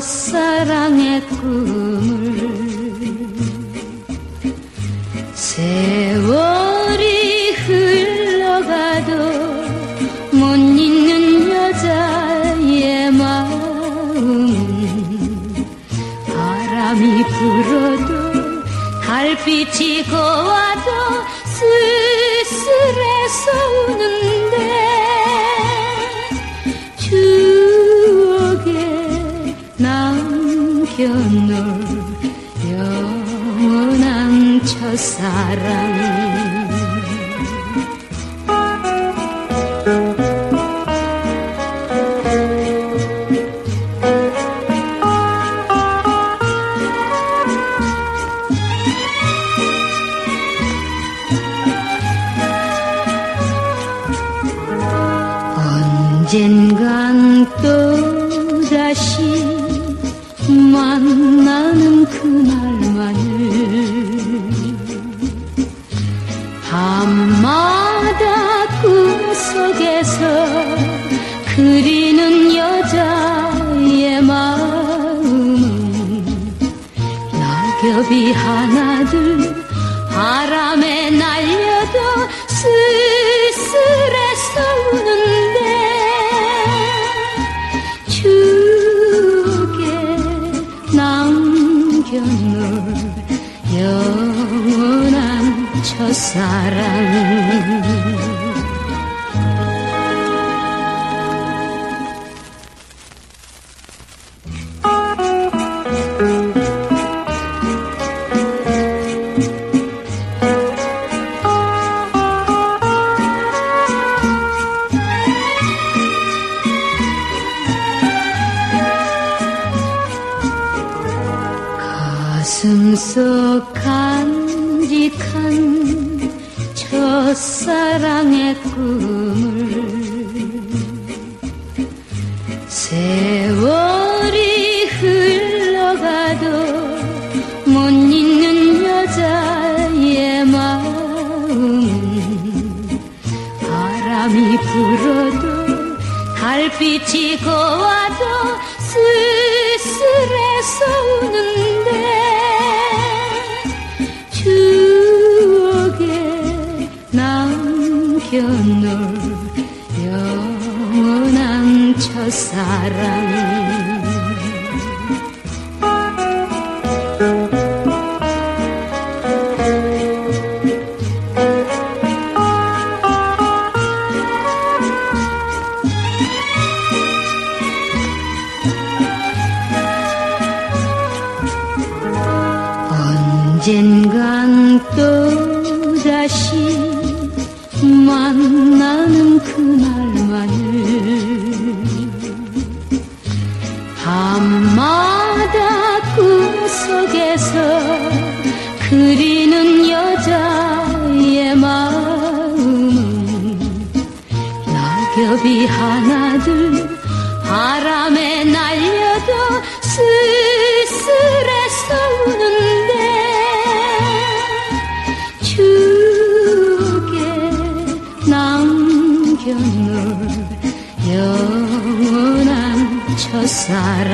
첫 남겨놓을 영원한 첫사랑. 언젠간 밤마다 꿈속에서 그리는 여자의 마음은 낙엽이 하나둘 바람에 날 첫사랑. 가슴 속 간직한 첫사랑의 꿈을 세월이 흘러가도 못 잊는 여자의 마음은 바람이 불어도 달빛이 고와도 쓸 사랑 언젠간 또다시 만나는 그날만 속에서 그리는 여자의 마음은 낙엽이 하나둘 바람에 날려도 쓸쓸해서 우는데 추억에 남겨놓을 영원한 첫사랑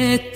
et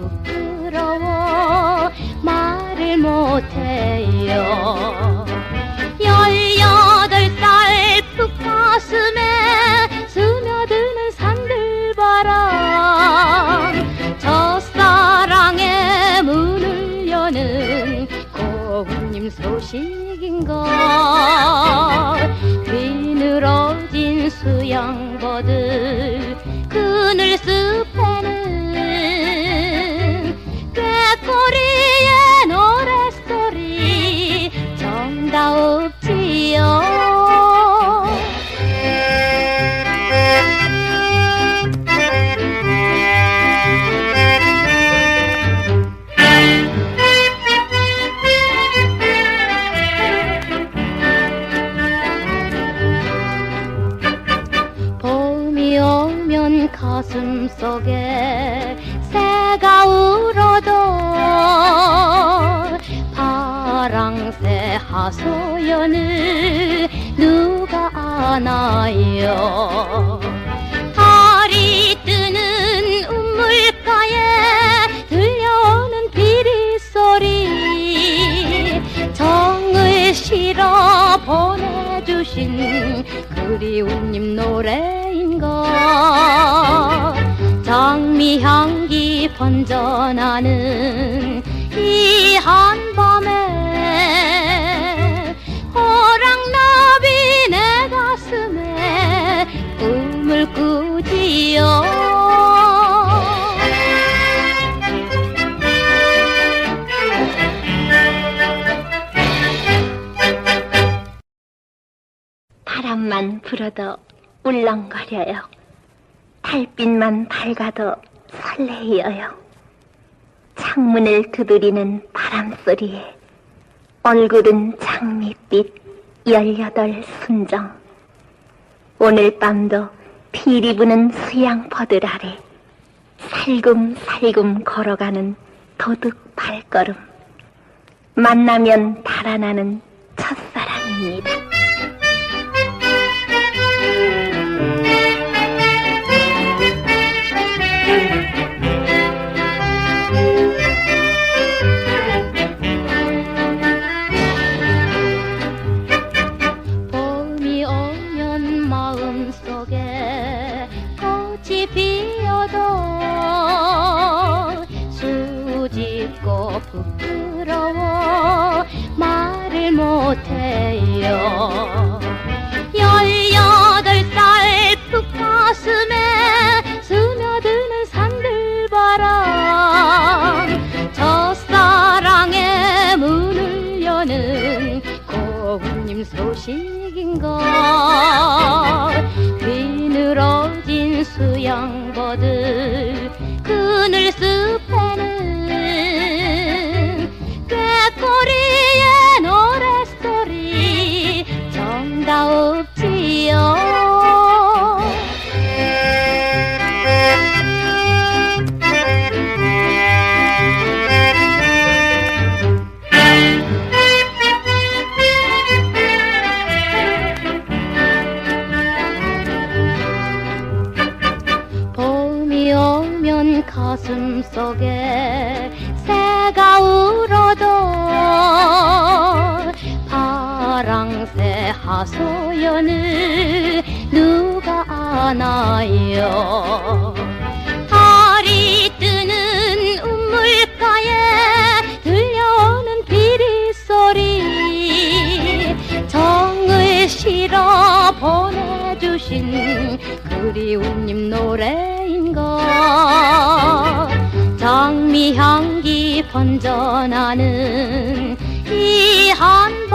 부끄러워. 말을 못해요. 열여덟 살 풋 가슴에 스며드는 산들바람 첫사랑의 문을 여는 고운님 소식인가 뒤늘어진 수양버들 아나요 달이 뜨는 우물가에 들려오는 비리소리. 정을 실어 보내주신 그리운님 노래인가 장미향기 번져나는 바람만 불어도 울렁거려요. 달빛만 밝아도 설레어요. 창문을 두드리는 바람 소리에 얼굴은 장밋빛 열여덟 순정. 오늘 밤도 피리 부는 수양퍼들 아래 살금살금 걸어가는 도둑 발걸음. 만나면 달아나는 첫사랑입니다. 부끄러워 말을 못해요. 열여덟 살풋 가슴에 스며드는 산들바람 첫사랑의 문을 여는 고운님 소식인가 뒤늘어진 수양버들 그늘 숲에는 아나요 달이 뜨는 우물가에 들려오는 비리 소리 정을 실어 보내주신 그리움님 노래인가 장미 향기 번져나는 이 한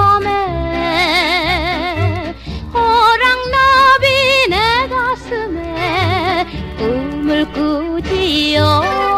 有。